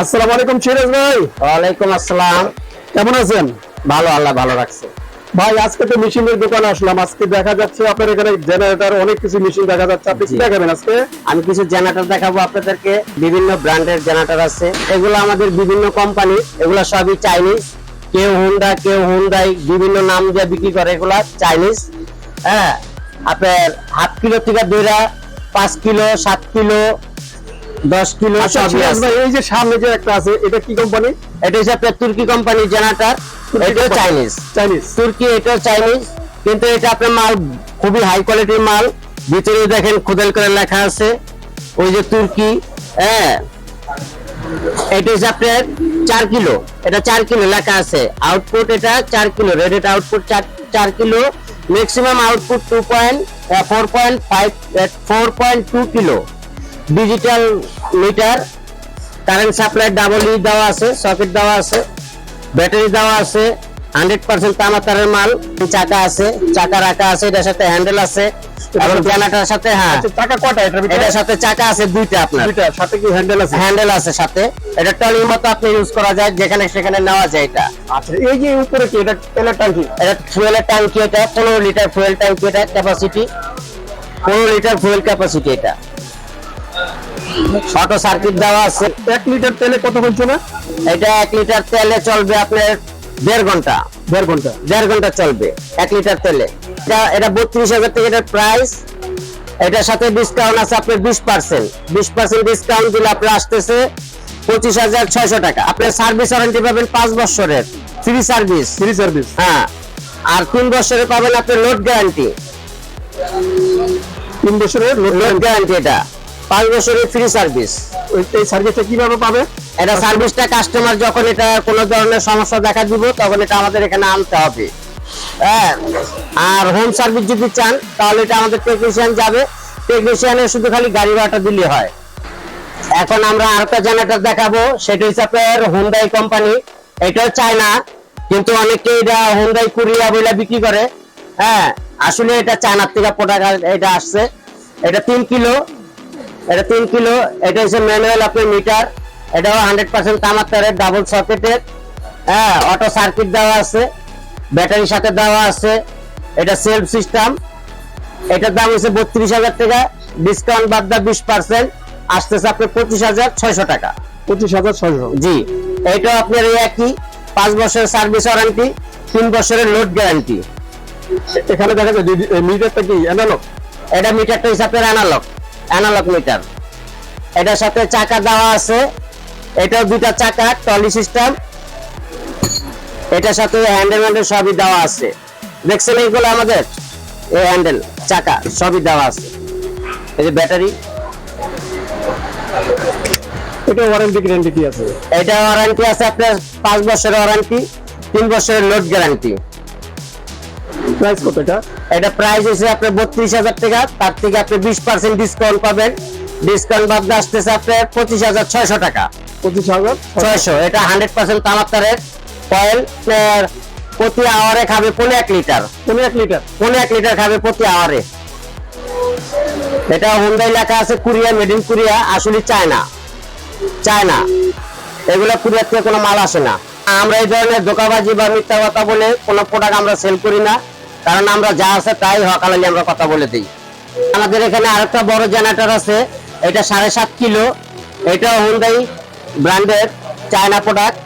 আসসালামু আলাইকুম সিরাজ ভাই। ওয়ালাইকুম আসসালাম। কেমন আছেন? ভালো আল্লাহ ভালো রাখছে। ভাই আজকে তো মেশিনের দোকানে আসলাম। আজকে দেখা যাচ্ছে আপনার এখানে জেনারেটর অনেক কিছু মেশিন দেখা যাচ্ছে। আপনি কি দেখাবেন আজকে? আমি কিছু জেনারেটর দেখাবো আপনাদেরকে। বিভিন্ন ব্র্যান্ডের জেনারেটর আছে। এগুলো আমাদের বিভিন্ন কোম্পানি এগুলো সবই চাইনিজ কেউ হুন্ডা কেউ হুন্ডাই বিভিন্ন নাম দিয়ে বিক্রি করে এগুলা চাইনিজ হ্যাঁ আপনার হাফ কিলো থেকে দুইরা পাঁচ কিলো সাত কিলো দশ কিলো আচ্ছা এই যে সামনে যে একটা আছে এটা কি কোম্পানি এটা হচ্ছে আপনার তুর্কি কোম্পানির জেনারেটর এটাও চাইনিজ চাইনিজ তুর্কি এটাও চাইনিজ কিন্তু এটা আপনার মাল খুবই হাই কোয়ালিটির মাল। ভিতরে দেখেন খুদেল করে লেখা আছে ওই যে তুর্কি হ্যাঁ। এটা হচ্ছে আপনার চার কিলো এটা চার কিলো লেখা আছে। আউটপুট এটা চার কিলো রেডেড আউটপুট চার চার kilo. Maximum output two point four point five four point two kilo. Digital meter current supply double ই দেওয়া আছে সকেট দেওয়া আছে ব্যাটারি দেওয়া আছে হান্ড্রেড পার্সেন্ট তামাতারের মাল চাকা আছে চাকা রাখা আছে এটার সাথে হ্যান্ডেল আছে এবং জানাটার সাথে হ্যাঁ আচ্ছা এটার এটার সাথে চাকা আছে দুইটা আপনার। দুইটা সাথে কি হ্যান্ডেল আছে? হ্যান্ডেল আছে সাথে। এটা টলির মতো আপনি ইউজ করা যায় যেখানে সেখানে নেওয়া যায় এটা। আচ্ছা এই যে উপরে কি এটা তেলের ট্যাঙ্কি এটা ফুয়েলের ট্যাঙ্কি এটা পনেরো লিটার ফুয়েল ট্যাঙ্কি এটা ক্যাপাসিটি পনেরো লিটার ফুয়েল ক্যাপাসিটি এটা। অটো সার্কিট দেওয়া আছে। এক লিটার তেলে কতক্ষণ চলে এটা এক লিটার তেলে চলবে আপনার দেড় ঘণ্টা। দেড় ঘণ্টা। দেড় ঘণ্টা চলবে এক লিটার তেলে। এটা এটা বত্রিশ হাজার থেকে এটার প্রাইস এটার সাথে ডিসকাউন্ট আছে আপনার বিশ পার্সেন্ট বিশ পার্সেন্ট ডিসকাউন্ট দিলে আপনার আসতেছে পঁচিশ হাজার ছয়শো টাকা। আপনার সার্ভিস ওয়ারেন্টি পাবেন পাঁচ বছরের। ফ্রি সার্ভিস ফ্রি সার্ভিস হ্যাঁ। আর তিন বছরে পাবেন আপনি লোড গ্যারান্টি তিন বছরের লোড গ্যারান্টি এটা। পাঁচ বছরের ফ্রি সার্ভিস এই সার্ভিসটা কীভাবে পাবে? এটা সার্ভিসটা কাস্টমার যখন এটা কোনো ধরনের সমস্যা দেখা দিব তখন এটা আমাদের এখানে আনতে হবে। হ্যাঁ? আর হোম সার্ভিস যদি চান তাহলে এটা আমাদের টেকনিশিয়ান যাবে। টেকনিশিয়ানের শুধু খালি গাড়ি ভাড়াটা দিলে হয়। এখন আমরা আরেকটা জেনারেটর দেখাবো। সেটা হচ্ছে আপনার হুন্ডাই কোম্পানি এটাও চায়না কিন্তু অনেকে এটা হুন্ডাই কুরিয়া বলে বিক্রি করে। হ্যাঁ? আসলে এটা চায়নার থেকে প্রোডাক্ট এটা আসছে। এটা তিন কিলো। এটা তিন কিলো এটা হচ্ছে ম্যানুয়াল আপনার মিটার এটাও হান্ড্রেড পার্সেন্ট তামার তারের ডাবল সকেটের হ্যাঁ অটো সার্কিট দেওয়া আছে ব্যাটারির সাথে দেওয়া আছে এটা সেলফ সিস্টেম এটার দাম হচ্ছে বত্রিশ হাজার টাকা ডিসকাউন্ট বাদ দা বিশ পার্সেন্ট আসতেছে আপনার পঁচিশ হাজার ছয়শো টাকা। পঁচিশ হাজার ছয়শো। জি এটাও আপনার এই একই পাঁচ বছরের সার্ভিস ওয়ারেন্টি তিন বছরের লোড গ্যারান্টি এখানে দেখা যায় মিটারটা কি অ্যানালগ এটা মিটারটা হিসাবে অ্যানালগ অ্যানালগ মিটার এটার সাথে চাকা দেওয়া আছে। এটাও দুটা চাকা টলি সিস্টেম এটার সাথে হ্যান্ডেল ম্যান্ডেল সবই দেওয়া আছে। দেখছেন এইগুলো আমাদের? এই হ্যান্ডেল চাকা সবই দেওয়া আছে। এই যে ব্যাটারি। এটা ওয়ারেন্টি গ্যারান্টি কি আছে? এটা ওয়ারেন্টি আছে আপনার পাঁচ বছরের ওয়ারেন্টি তিন বছরের লোড গ্যারান্টি প্রাইস কত এটা? এটা প্রাইস হচ্ছে আপনার বত্রিশ হাজার টাকা তার থেকে আপনি বিশ পার্সেন্ট ডিসকাউন্ট পাবেন। ডিসকাউন্ট বাদ আসতেছে আপনার পঁচিশ হাজার ছয়শো টাকা। পঁচিশ হাজার ছয়শো এটা হান্ড্রেড পার্সেন্ট তামাত্তারের কয়েল প্রতি আওয়ারে খাবে পনেরো এক লিটার। পনেরো এক লিটার? পনেরো এক লিটার খাবে প্রতি আওয়ারে এটা হুন্ডাই লেখা আছে কুরিয়া মেড ইন কুরিয়া আসলে চায়না চায়না এগুলো কুরিয়ার থেকে কোনো মাল আসে না। আমরা এই ধরনের ধোকাবাজি বা মিথ্যা কথা বলে কোনো প্রোডাক্ট আমরা সেল করি না। কারণ আমরা যা আছে তাই হকালালি আমরা কথা বলে দিই। আমাদের এখানে আরেকটা বড় জেনারেটর আছে, এটা সাড়ে সাত কিলো। এটা হুন্ডাই ব্র্যান্ডের চায়না প্রোডাক্ট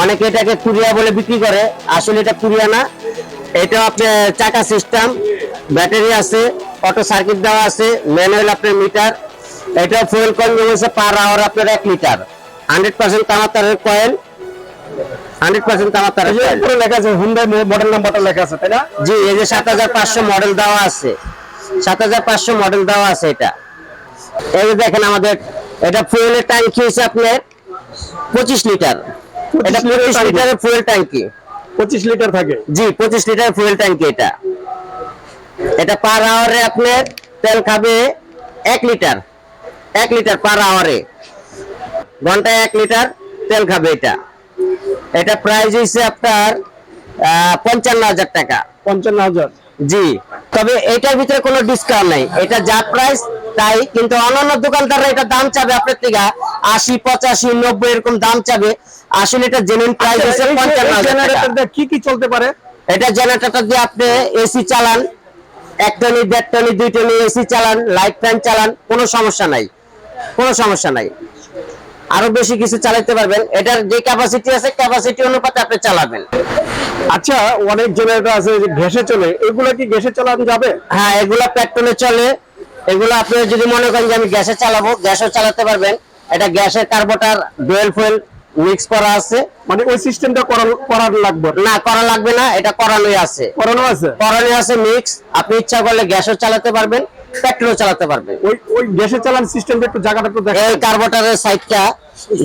অনেকে এটাকে কুরিয়া বলে বিক্রি করে। আসলে এটা কুরিয়া না। এটা আপনার চাকা সিস্টেম ব্যাটারি আছে অটো সার্কিট দেওয়া আছে ম্যানুয়াল আপনার মিটার এটা ফুয়েল কনজিউম হচ্ছে পার আওয়ার আপনার এক লিটার হান্ড্রেড পার্সেন্ট তামাতারের কয়েল হান্ড্রেড পার্সেন্ট তামাতারের এই যে লেখা আছে হুন্ডাই মডেল নাম্বারটা লেখা আছে তাই না? জি এই যে মডেল দেওয়া আছে। সাত হাজার পাঁচশো মডেল দেওয়া আছে এটা। এই যে দেখেন আমাদের এটা ফুয়েলের ট্যাঙ্কি হচ্ছে আপনার? পঁচিশ লিটার এটা 25 ট্যাঙ্কি। লিটারের ফুয়েল ট্যাঙ্কি পঁচিশ লিটার থাকে। জি পঁচিশ লিটার ফুয়েল ট্যাঙ্কি এটা। এটা পার আওয়ারে আপনার তেল খাবে এক লিটার এক লিটার পার আওয়ারে ঘন্টায় এক লিটার তেল খাবে এটা। এটা প্রাইস হচ্ছে আপনার পঞ্চান্ন হাজার টাকা। পঞ্চান্ন হাজার। জি। তবে এটার ভিতরে কোনো ডিসকাউন্ট নাই। এটা যা প্রাইস তাই কিন্তু অন্যান্য দোকানদাররা এটা দাম চাবে আপনার থেকে আশি পঁচাশি নব্বই এরকম দাম চাবে। আসলে এটা জেনুইন প্রাইস আচ্ছা, হচ্ছে পঞ্চান্ন হাজার টাকা। কি কি চলতে পারে? এটা জেনারেটরটা দিয়ে আপনি এসি চালান। এক টনি দেড় টনি দুই টনি এসি চালান লাইট ফ্যান চালান কোনো সমস্যা নাই। কোনো সমস্যা নাই। আরও বেশি কিছু চালাতে পারবেন। এটার যে ক্যাপাসিটি আছে ক্যাপাসিটি অনুপাতে আপনি চালাবেন। আচ্ছা অনেক জেনারেটর আছে যে গ্যাসে চলে এগুলো কি গ্যাসে চালানো যাবে? হ্যাঁ এগুলো পেট্রোলে চলে। এগুলো আপনি যদি মনে করেন যে আমি গ্যাসে চালাবো গ্যাসও চালাতে পারবেন। এটা গ্যাসের কার্বোটার ডুয়েল ফুয়েল মিক্স করা আছে। মানে ওই সিস্টেমটা করার লাগবে? না করা লাগবে না এটা করানোই আছে। করানো আছে? করানোই আছে মিক্স। আপনি ইচ্ছা করলে গ্যাসও চালাতে পারবেন। পেট্রোলও চালাতে পারবেন ওই ওই গ্যাসে চালান সিস্টেমটা একটু জায়গাটা একটু দেখেন। এই কার্বোটারের সাইডটা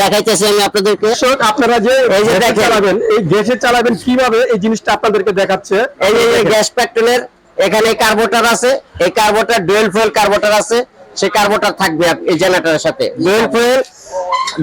দেখাইতেছি আমি আপনাদেরকে। আপনারা যে এই যে। চালাবেন এই গ্যাসে চালাবেন কীভাবে? এই জিনিসটা আপনাদেরকে দেখাচ্ছে। এই যে গ্যাস পেট্রোলের এখানে কার্বোটার আছে এই কার্বোটার ডুয়েল ফুয়েল কার্বোটার আছে সেই কার্বোটার থাকবে এই জেনারেটরের সাথে। Dual fuel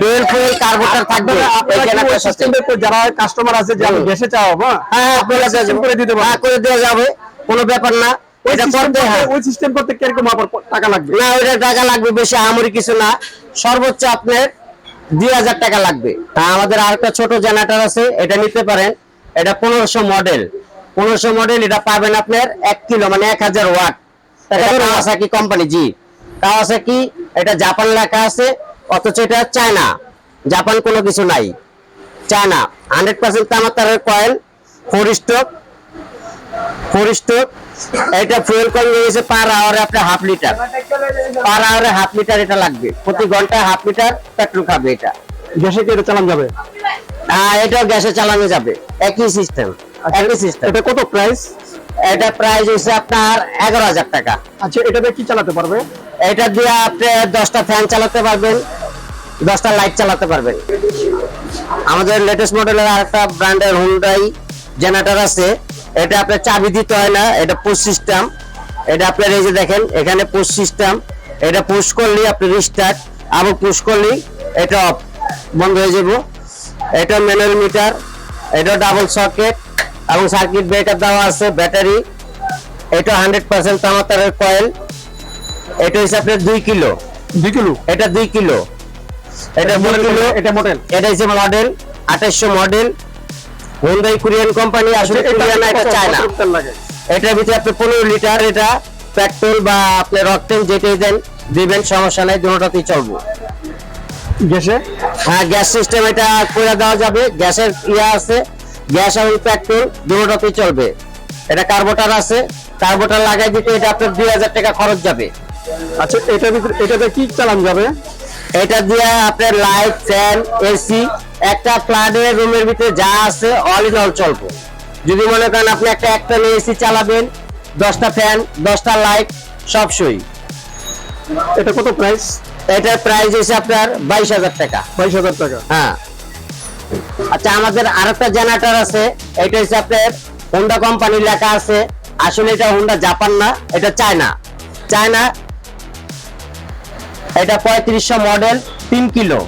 dual fuel carburettor থাকবে আপনারা এই আপনারা জেনারেটরের সাথে। যারা কাস্টমার আছে যে আমি গ্যাসে চালাবো হ্যাঁ? হ্যাঁ হ্যাঁ করে যাবে করে দিতে পারবেন। হ্যাঁ করে দেওয়া যাবে কোনো ব্যাপার না। ওই সিস্টেম করতে কীরকম আবার টাকা লাগবে? না ওইটা টাকা লাগবে বেশি আমরি কিছু না। সর্বোচ্চ আপনার দুই হাজার টাকা লাগবে। আর আমাদের ছোট জেনারেটর আছে এটা নিতে পারেন। এটা পনেরোশো মডেল পনেরোশো মডেল এটা পাবেন আপনার এক কিলো মানে এক হাজার ওয়াট। কাওয়াসাকি কোম্পানি জি। কাওয়াসাকি এটা জাপান লেখা আছে অথচ এটা চায়না জাপান কোনো কিছু নাই। চায়না হান্ড্রেড পার্সেন্ট তামার তারের coil four stroke four stroke এটা ফুয়েল কম গেছে পার আওয়ারে আপনার হাফ লিটার পার আওয়ারে হাফ লিটার এটা লাগবে। প্রতি ঘন্টায় হাফ লিটার পেট্রোল খাবে এটা। গ্যাসে কি এটা চালানো যাবে? হ্যাঁ এটাও গ্যাসে চালানো যাবে। একই সিস্টেম একই সিস্টেম এটা কত প্রাইস এটা প্রাইস হচ্ছে আপনার এগারো হাজার টাকা। আচ্ছা এটাতে কি চালাতে পারবে? এটা দিয়ে আপনি দশটা ফ্যান চালাতে পারবেন দশটা লাইট চালাতে পারবেন। আমাদের লেটেস্ট মডেলের আরেকটা ব্র্যান্ডের হুন্ডাই জেনারেটর আছে। এটা আপনার চাবি দিতে হয় না এটা পুশ সিস্টেম এটা আপনার এই যে দেখেন এখানে পুশ সিস্টেম এটা পুশ করলে আপনি রিস্টার্ট আবার পুশ করলে এটা off, বন্ধ হয়ে যাব। এটা ম্যানুয়াল মিটার এটা ডাবল সকেট এবং সার্কিট ব্রেকার দেওয়া আছে ব্যাটারি এটা হান্ড্রেড পার্সেন্ট তামাতারের কয়েল এটা হচ্ছে আপনার দুই কিলো। দুই কিলো? এটা দুই কিলো। এটা দুই কিলো। এটা মডেল এটা হচ্ছে মডেল আঠাশশো মডেল হুন্ডাই কোরিয়ান কোম্পানি আসলে এটা কোরিয়ান না, এটা তেল লাগে? এটার ভিতরে আপনি পনেরো লিটার এটা পেট্রোল বা আপনার রকটেন যেটাই দেন দিবেন সমস্যা নাই দুটোতেই চলবো। গ্যাসে? হ্যাঁ গ্যাস সিস্টেম এটা করে দেওয়া যাবে। গ্যাসের ইয়ে আছে গ্যাস এবং পেট্রোল দুটোতেই চলবে। এটা কার্বোটার আছে কার্বোটার লাগাই দিতে এটা আপনার দুই হাজার টাকা খরচ যাবে। আচ্ছা এটার ভিতরে এটাতে কি চালানো যাবে? এটা দিয়ে আপনার লাইট ফ্যান এসি একটা ফ্ল্যাটের রুমের ভিতরে যা আছে অল ইন অল চলবে। যদি মনে করেন আপনি একটা একটা এসি চালাবেন দশটা ফ্যান দশটা লাইট সব সই। এটা কত প্রাইস এটার প্রাইস হচ্ছে আপনার বাইশ হাজার টাকা। বাইশ হাজার টাকা। হ্যাঁ। আচ্ছা আমাদের আরেকটা জেনারেটর আছে এটা হচ্ছে আপনার হোন্ডা কোম্পানি লেখা আছে। আসলে এটা হোন্ডা জাপান না এটা চায়না চায়না এটা পঁয়ত্রিশশো মডেল তিন কিলো।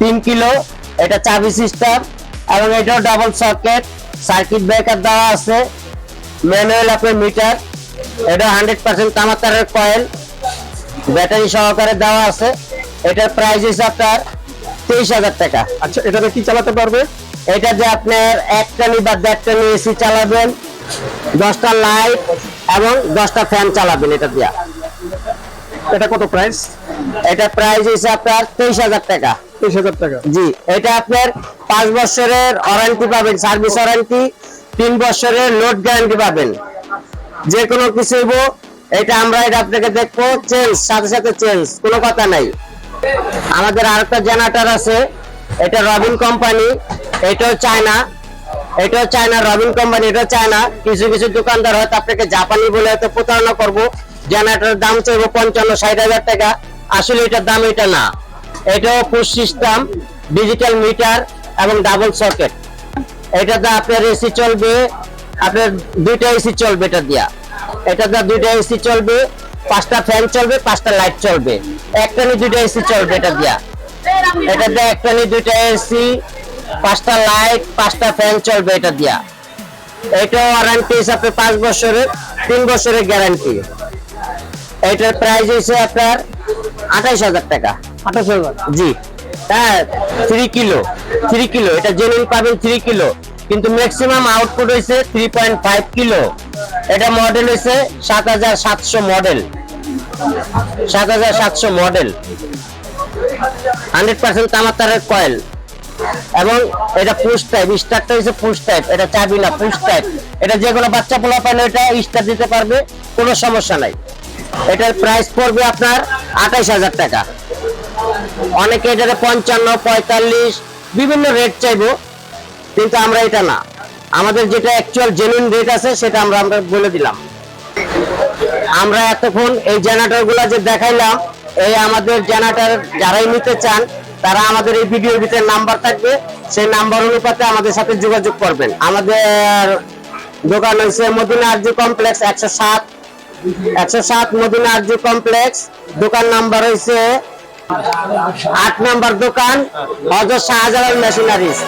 তিন কিলো এটা চাবি সিস্টেম এবং এটাও ডাবল সকেট সার্কিট ব্রেকার দেওয়া আছে ম্যানুয়াল আপনার মিটার এটা হান্ড্রেড পার্সেন্ট তামাতারের কয়েল ব্যাটারি সহকারে দেওয়া আছে। এটার প্রাইস হচ্ছে আপনার তেইশ হাজার টাকা। আচ্ছা এটাতে কি চালাতে পারবে? এটা যে আপনার এক টানি বা দেড় টানি এসি চালাবেন দশটা লাইট এবং দশটা ফ্যান চালাবেন এটা দিয়া। এটা কত প্রাইস এটা প্রাইস হচ্ছে আপনার তেইশ হাজার টাকা। তেইশ হাজার টাকা। জি এটা আপনার পাঁচ বছরের ওয়ারেন্টি পাবেন সার্ভিস ওয়ারেন্টি তিন বছরের লোড গ্যারান্টি পাবেন। যে কোনো কিছু এটা আমরা এটা আপনাকে দেখব চেঞ্জ সাথে সাথে চেঞ্জ কোনো কথা নাই। আমাদের আরেকটা জেনারেটর আছে এটা রবিন কোম্পানি এটাও চায়না এটাও চায়না রবিন কোম্পানি এটাও চায়না কিছু কিছু দোকানদার হয়তো আপনাকে জাপানি বলে হয়তো প্রতারণা করব। জেনারেটরের দাম চাইব পঞ্চান্ন ষাট হাজার টাকা। আসলে এটার দাম এটা না। এটাও পুশ সিস্টেম ডিজিটাল মিটার এবং ডাবল সকেট এটাতে আপনার এসি চলবে, আপনার দুইটা এসি চলবে এটা দিয়া। এটাতে দুইটা এসি চলবে, পাঁচটা ফ্যান চলবে, পাঁচটা লাইট চলবে। একটা নি দুইটা এসি চলবে এটা দিয়া। এটাতে একটা নি দুইটা এসি পাঁচটা লাইট পাঁচটা ফ্যান চলবে এটা দিয়া। এটা ওয়ারেন্টি হিসাবে পাঁচ বছরের, তিন বছরের গ্যারান্টি এটার প্রাইস হয়েছে আপনার আঠাইশ হাজার টাকা। আঠাশ হাজার জি। হ্যাঁ থ্রি কিলো থ্রি কিলো এটা জেনুইন পাবেন থ্রি কিলো কিন্তু ম্যাক্সিমাম আউটপুট হয়েছে থ্রি পয়েন্ট ফাইভ কিলো এটা মডেল হয়েছে সাত হাজার সাতশো মডেল সাত হাজার সাতশো মডেল হান্ড্রেড পার্সেন্ট তামার তারের কয়েল এবং এটা পুশ টাইপ স্টারটা হচ্ছে পুশ টাইপ এটা চাবি না পুশ টাইপ এটা যে কোনো বাচ্চা পোলা পাইলে এটা স্টার দিতে পারবে কোনো সমস্যা নাই। এটার প্রাইস পড়বে আপনার আঠাইশ হাজার টাকা। অনেকে এটাতে পঞ্চান্ন, পঁয়তাল্লিশ, বিভিন্ন রেট চাইব, কিন্তু আমরা এটা না। আমাদের যেটা অ্যাকচুয়াল জেনুইন রেট আছে, সেটা আমরা আমরা বলে দিলাম। আমরা এতক্ষণ এই জেনারেটরগুলা যে দেখাইলাম, এই আমাদের জেনারেটর যারাই নিতে চান, তারা আমাদের এই ভিডিওর ভিতরে নাম্বার থাকবে। সেই নাম্বার অনুপাতে আমাদের সাথে যোগাযোগ করবেন। আমাদের দোকান হয়েছে মদিনা আরজু কমপ্লেক্স একশো সাত। একশো সাত মদিনা আরজু কমপ্লেক্স। দোকান নাম্বার হয়েছে আট নাম্বার দোকান অজ শাহজালাল মেশিনারিজ।